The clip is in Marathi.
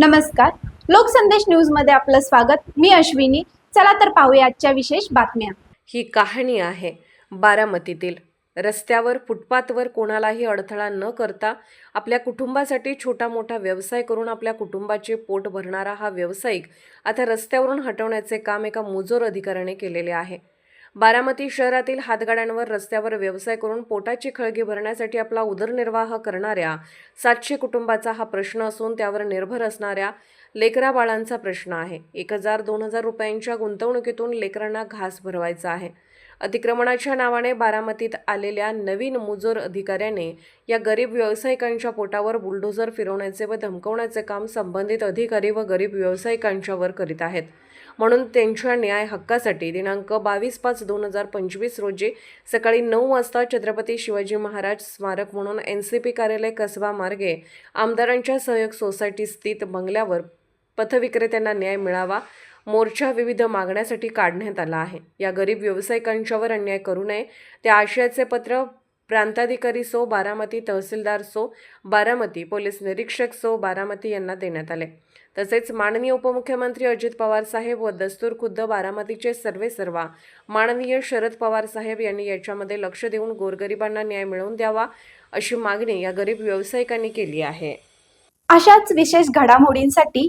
नमस्कार. लोकसंदेश न्यूजमध्ये आपलं स्वागत. मी अश्विनी. चला तर पाहूया आजच्या विशेष बातम्या. ही कहाणी आहे बारामतीतील. रस्त्यावर फुटपाथवर कोणालाही अडथळा न करता आपल्या कुटुंबासाठी छोटा मोठा व्यवसाय करून आपल्या कुटुंबाचे पोट भरणारा हा व्यावसायिक आता रस्त्यावरून हटवण्याचे काम एका मुजोर अधिकाऱ्याने केलेले आहे. बारामती शहरातील हातगाड्यांवर रस्त्यावर व्यवसाय करून पोटाची खळगी भरण्यासाठी आपला उदरनिर्वाह करणाऱ्या सातशे कुटुंबाचा हा प्रश्न असून त्यावर निर्भर असणाऱ्या लेकरा बाळांचा प्रश्न आहे. एक हजार दोन हजार रुपयांच्या गुंतवणुकीतून लेकरांना घास भरवायचा आहे. अतिक्रमणाच्या नावाने बारामतीत आलेल्या नवीन मुजोर अधिकाऱ्याने या गरीब व्यावसायिकांच्या पोटावर बुलडोझर फिरवण्याचे व धमकवण्याचे काम संबंधित अधिकारी व गरीब व्यावसायिकांच्यावर करीत आहेत. म्हणून त्यांच्या न्याय हक्कासाठी दिनांक बावीस पाच दोन हजार पंचवीस रोजी सकाळी नऊ वाजता छत्रपती शिवाजी महाराज स्मारक म्हणून एन सी पी कार्यालय कसबा मार्गे आमदारांच्या सहयोग सोसायटी स्थित बंगल्यावर पथविक्रेत्यांना न्याय मिळावा मोर्चा विविध मागण्यासाठी काढण्यात आला आहे. या गरीब व्यावसायिकांच्यावर अन्याय करू नये. त्या आशयाचे पत्र प्रांताधिकारी सो बारामती तहसीलदार सो बारामती पोलीस निरीक्षक सो बारामती यांना देण्यात आले. तसेच माननीय उपमुख्यमंत्री अजित पवार साहेब व दस्तूर खुद्द बारामतीचे सर्वे सर्वा माननीय शरद पवार साहेब यांनी याच्यामध्ये लक्ष देऊन गोरगरिबांना न्याय मिळवून द्यावा अशी मागणी या गरीब व्यावसायिकांनी केली आहे. अशाच विशेष घडामोडींसाठी